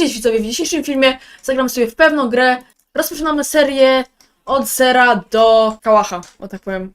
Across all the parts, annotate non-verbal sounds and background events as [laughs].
Widzowie, w dzisiejszym filmie zagram sobie w pewną grę. Rozpoczynamy serię od zera do kałacha, o tak powiem.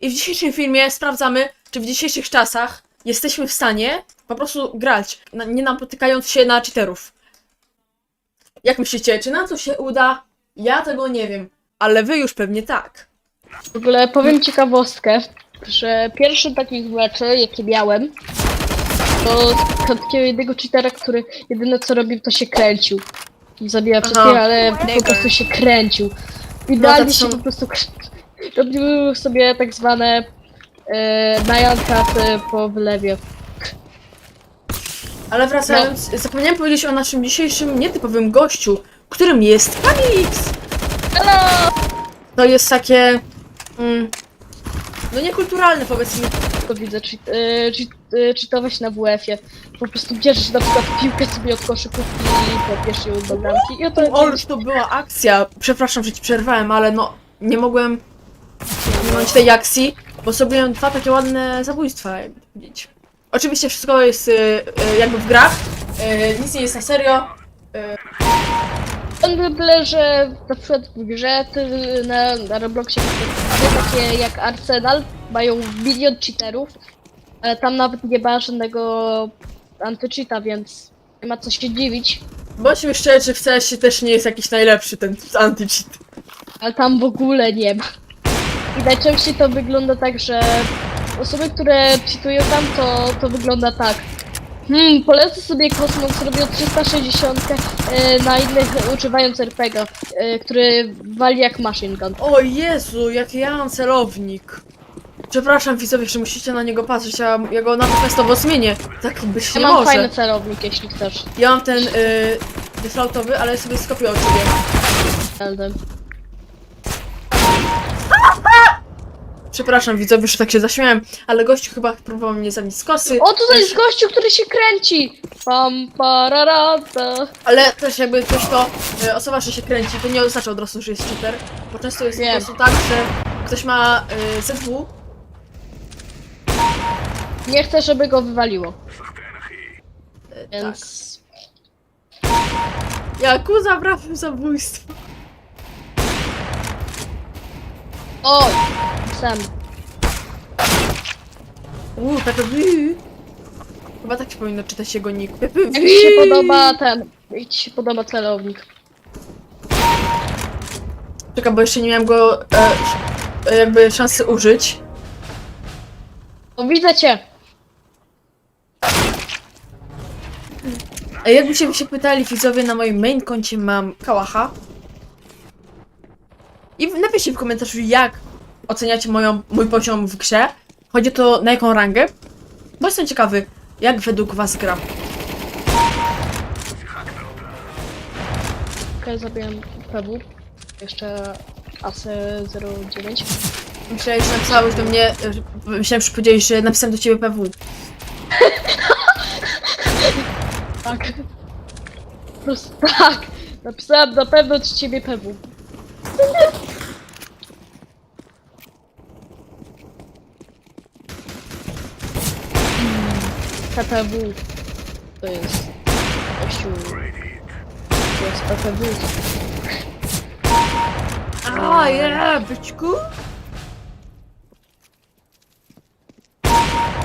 I w dzisiejszym filmie sprawdzamy, czy w dzisiejszych czasach jesteśmy w stanie po prostu grać, na- nie napotykając się na cheaterów. Jak myślicie, czy nam to się uda? Ja tego nie wiem, ale wy już pewnie tak. W ogóle powiem ciekawostkę, że pierwszy taki mecze, jaki miałem, to od takiego jednego cheatera, który jedyne co robił, to się kręcił. Zabija Aha. wszystkich, ale po prostu się kręcił. Idealnie No to się są- po prostu robił sobie tak zwane e, najankaty po wylewie. Ale wracając, zapomniałem powiedzieć o naszym dzisiejszym nietypowym gościu, którym jest Panix! Hello! To jest takie. Mm, no niekulturalne powiedzmy. To widzę, cheat, e, e, cheatować na WF-ie. Po prostu bierzesz na przykład piłkę sobie od koszykówki i popiesz ją do bramki i oto O, już to była akcja. Przepraszam, że ci przerwałem, ale no nie mogłem minąć tej akcji, bo zrobiłem dwa takie ładne zabójstwa, powiedzieć. Oczywiście wszystko jest y, y, jakby w grach. Y, nic nie jest na serio. On byle, że na przykład w grze ty na, na Robloxie takie jak Arsenal mają milion cheaterów, ale tam nawet nie ma żadnego antycheata, więc nie ma co się dziwić. Bądźmy szczerzy, w CS też nie jest jakiś najlepszy ten anti-cheat. Ale tam w ogóle nie ma. I najczęściej to wygląda tak, że osoby, które cheatują tam, to, to wygląda tak. Hmm, polecę sobie kosmos, robię 360 e, na innych używając RPG, e, który wali jak machine gun. O Jezu, jaki ja mam celownik. Przepraszam widzowie, że musicie na niego patrzeć, a ja go natychmiastowo zmienię. Tak być Ja nie mam może. fajny celownik, jeśli chcesz. Ja mam ten y, deflautowy, ale sobie skopię od ciebie. Przepraszam widzowie, że tak się zaśmiałem, ale gościu chyba próbował mnie zabić z kosy. O, tutaj jest gościu, który się kręci! Pam, pararata. Ale też jakby ktoś to, y, osoba, że się kręci, to nie oznacza od razu, że jest cheater. Bo często jest po prostu tak, że ktoś ma y, ZW, Nie chcę, żeby go wywaliło. y, tak. Więc... Jaku zabrałem zabójstwo. O! Sam. Uuu, PPW. Chyba tak się powinno czytać jego nick. Jak ci się podoba ten... Jak ci się podoba celownik? Czekaj, bo jeszcze nie miałem go e, e, jakby szansy użyć. O, widzę cię! Jakbyście się pytali widzowie, na moim main koncie mam kałacha. I napiszcie w komentarzu, jak oceniacie moją, mój poziom w grze. Chodzi to na jaką rangę. Bo jestem ciekawy, jak według was gram. Okej, zabiłem PW. Jeszcze ASE 09. Myślałem, że napisałeś do mnie, że- myślałem, że powiedziałeś, że napisałem do ciebie PW. [laughs] Tak. Po prostu [laughs] tak. Napisałem na pewno ciebie PW. PPW. To jest... Kościół... To jest PPW. A, ja, byczku.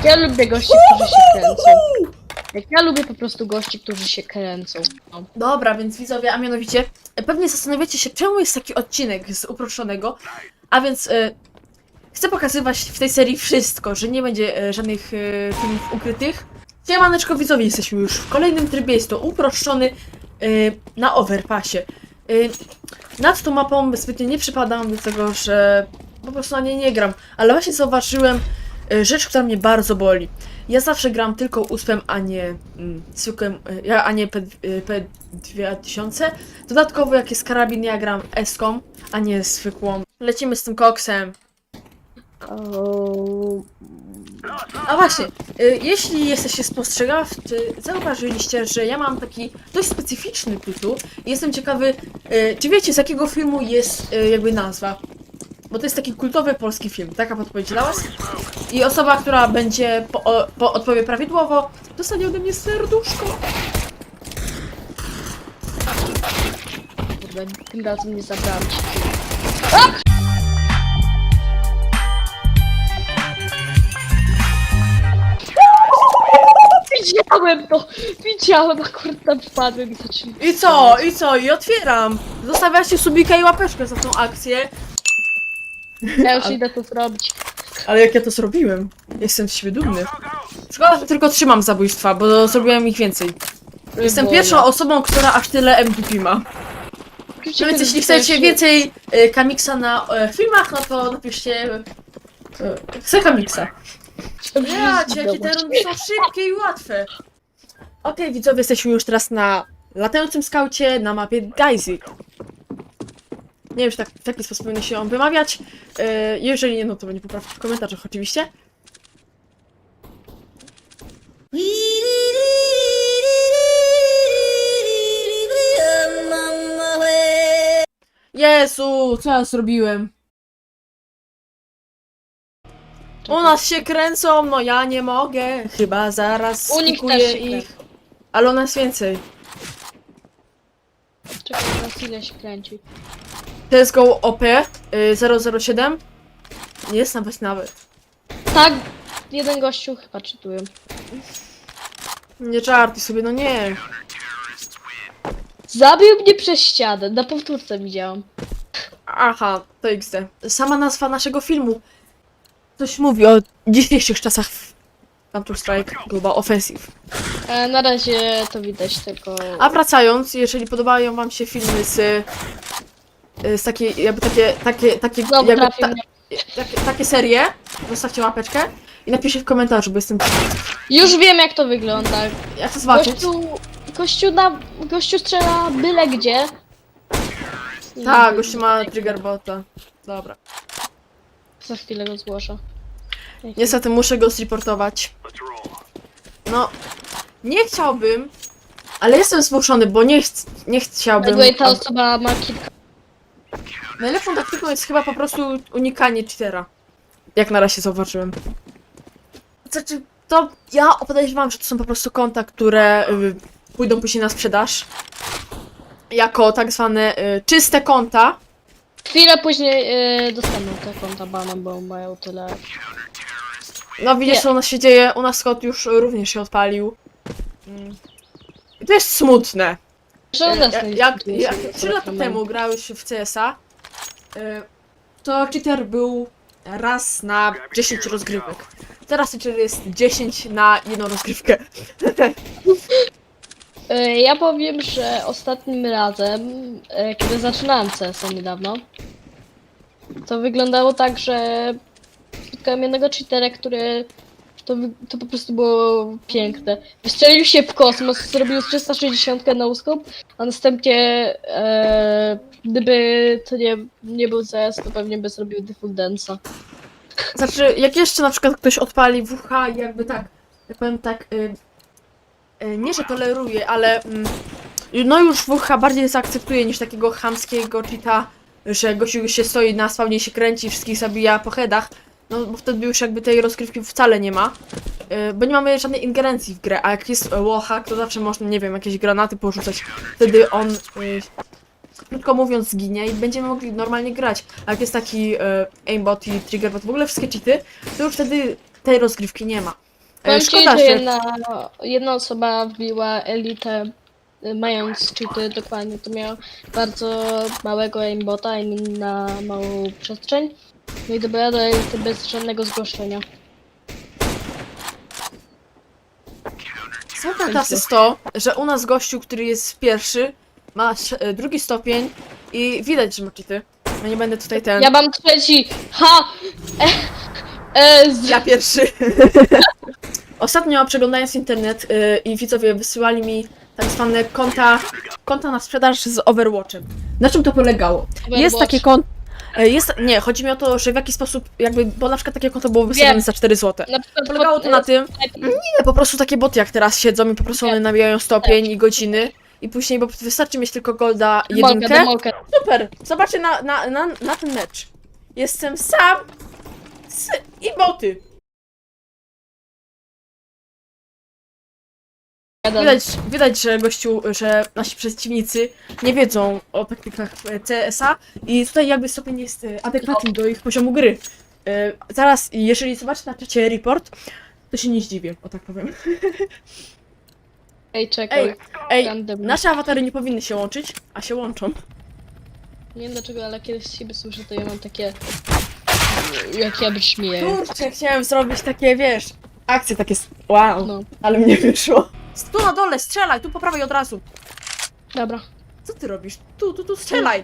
Ja lubię gości, którzy się kręcą. Jak ja lubię po prostu gości, którzy się kręcą. No. Dobra, więc widzowie, a mianowicie, e, pewnie zastanawiacie się, czemu jest taki odcinek z uproszczonego, a więc e, chcę pokazywać w tej serii wszystko, że nie będzie e, żadnych e, filmów ukrytych. Siemaneczko widzowie, jesteśmy już w kolejnym trybie, jest to uproszczony e, na overpassie. E, nad tą mapą zbytnio nie przypadam, dlatego że po prostu na niej nie gram, ale właśnie zauważyłem rzecz, która mnie bardzo boli. Ja zawsze gram tylko uspem, a nie mm, y, ja, a nie P, y, P2000. Dodatkowo jak jest karabin, ja gram eską, a nie zwykłą. Lecimy z tym koksem. A właśnie, jeśli jesteście spostrzegawczy, zauważyliście, że ja mam taki dość specyficzny tytuł jestem ciekawy, czy wiecie z jakiego filmu jest jakby nazwa? Bo to jest taki kultowy polski film, taka podpowiedź dla was. I osoba, która będzie po, o, po odpowie prawidłowo, dostanie ode mnie serduszko. Kurde, tym razem nie zabrałam ci. Widziałem to! Widziałem, akurat tam wpadłem i zaczęli. I co? I co? I otwieram! Zostawiacie subika i łapeczkę za tą akcję. Ja już idę to zrobić. Ale jak ja to zrobiłem? Jestem z siebie dumny. Szkoda, że tylko trzymam zabójstwa, bo zrobiłem ich więcej. Jestem pierwszą osobą, która aż tyle MVP ma. No więc jeśli chcecie więcej e, kamiksa na e, filmach, no to napiszcie... E, chcę kamiksa. Ja, jakie te rundy są szybkie i łatwe. Okej, widzowie, jesteśmy już teraz na latającym skaucie na mapie Geyzy. Nie wiem, czy tak, w taki sposób powinno się ją wymawiać. E, jeżeli nie, no to będzie poprawcie w komentarzach oczywiście. Jezu, co ja zrobiłem? U nas się kręcą, no ja nie mogę. Chyba zaraz U nich spikuję też się ich. Ale u nas więcej. Czekaj, na ile się kręci. CSGO OP y, 007 nie jest nawet nawet. Tak, jeden gościu chyba czytują. Nie żartuj sobie, no nie. Zabił mnie przez ścianę, na powtórce widziałam. Aha, to XD. Sama nazwa naszego filmu coś mówi o dzisiejszych czasach w Counter-Strike Global Offensive. E, na razie to widać tylko... A wracając, jeżeli podobają wam się filmy z, z takiej, jakby takie, takie, takie, Znowu jakby trafił mnie. takie, takie serie, zostawcie łapeczkę i napiszcie w komentarzu, bo jestem... Już wiem jak to wygląda. Jak to zobaczyć? Gościu, gościu, na, gościu strzela byle gdzie. Tak, gościu ma trigger bota. Dobra. Za chwilę go zgłoszę. Niestety muszę go zreportować. No, nie chciałbym, ale jestem zmuszony, bo nie, ch nie By chciałbym. the way, ta osoba ma kilka... Najlepszą taktyką jest chyba po prostu unikanie cheatera. Jak na razie zauważyłem. Znaczy, to ja podejrzewam, że to są po prostu konta, które y, pójdą później na sprzedaż. Jako tak zwane y, czyste konta. Chwilę później yy, dostaną te konta banem, bo mają tyle... No widzisz, Nie. co u nas się dzieje. U nas kod już również się odpalił. Mm. I to jest smutne. Że u nas Ja- jak sobie 3 lata temu grałeś w CS-a, to cheater był raz na 10 rozgrywek. Teraz cheater jest 10 na jedną rozgrywkę. E, Ja powiem, że ostatnim razem, e, kiedy zaczynałem CS niedawno, to wyglądało tak, że spotkałem jednego cheatera, który to, to po prostu było piękne. Wystrzelił się w kosmos, zrobił 360 na uskop, a następnie e, gdyby to nie, nie był CS, to pewnie by zrobił Dance'a. Znaczy, jak jeszcze na przykład ktoś odpali WH i jakby tak, ja powiem tak, y, y, nie że toleruje, ale mm, no już WH bardziej zaakceptuje niż takiego chamskiego cheata, że gościu się stoi na spawnie się kręci, wszystkich zabija po headach, no bo wtedy już jakby tej rozgrywki wcale nie ma, y, bo nie mamy żadnej ingerencji w grę, a jak jest wallhack, to zawsze można, nie wiem, jakieś granaty porzucać, wtedy on, y, krótko mówiąc, zginie i będziemy mogli normalnie grać. A jak jest taki e, aimbot i triggerbot, w ogóle wszystkie cheaty, to już wtedy tej rozgrywki nie ma. Powiem ci, szkoda, że jedna, jedna osoba wbiła elitę mając cheaty dokładnie, to miała bardzo małego aimbota i na małą przestrzeń. No i dobrała do elity bez żadnego zgłoszenia. Smutne teraz jest to, że u nas gościu, który jest pierwszy, ma sz- e, drugi stopień i widać, że ma cheaty. No nie będę tutaj ten... Ja mam trzeci! Ha! E, e, z... Ja pierwszy. [laughs] Ostatnio przeglądając internet y, i widzowie wysyłali mi tak zwane konta, konta na sprzedaż z Overwatchem. Na czym to polegało? Jest takie konto. Jest, nie, chodzi mi o to, że w jaki sposób, jakby, bo na przykład takie konto było wystawione za 4 zł. Na przykład Polegało to na tym, nie, po prostu takie boty jak teraz siedzą i po prostu one nabijają stopień i godziny i później, bo wystarczy mieć tylko golda Demolkę, jedynkę. demolkę. Super, zobaczcie na, na, na, na ten mecz. Jestem sam z, i boty. Jeden. Widać, widać, że gościu, że nasi przeciwnicy nie wiedzą o taktykach e, CSA i tutaj jakby stopień jest e, adekwatny do ich poziomu gry. E, Zaraz, jeżeli zobaczę na czacie report, to się nie zdziwię, o tak powiem. Ej, czekaj. Ej, ej, Random. nasze awatary nie powinny się łączyć, a się łączą. Nie wiem dlaczego, ale kiedy z siebie słyszę, to ja mam takie... Jak ja brzmię. Kurczę, chciałem zrobić takie, wiesz, akcje takie, s- wow, No, ale mnie wyszło. Tu na dole, strzelaj, tu po prawej od razu. dobra. Co ty robisz? Tu, tu, tu, strzelaj!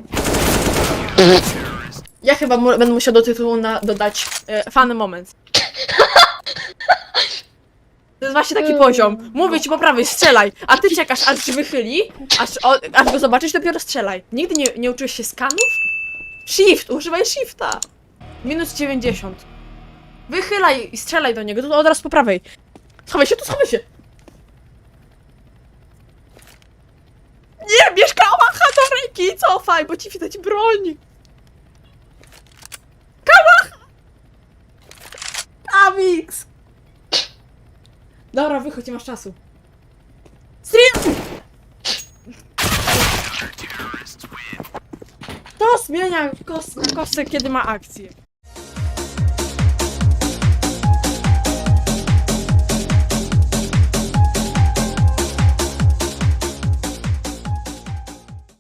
Ja chyba mu- będę musiał do tytułu na, dodać e, fany moment. To jest właśnie taki poziom. Mówię ci po prawej, strzelaj, a ty czekasz, aż się wychyli, aż, o, aż go zobaczysz, dopiero strzelaj. Nigdy nie, nie uczyłeś się skanów? Shift, używaj shifta. Minus 90. Wychylaj i strzelaj do niego, to od razu po prawej. Schowaj się, tu schowaj się. Nie, bierz kałacha do ręki, cofaj, bo ci widać broń. Kałach! Amix! Dobra, wychodź, nie masz czasu. Stream! To zmienia kos kosę, kiedy ma akcję.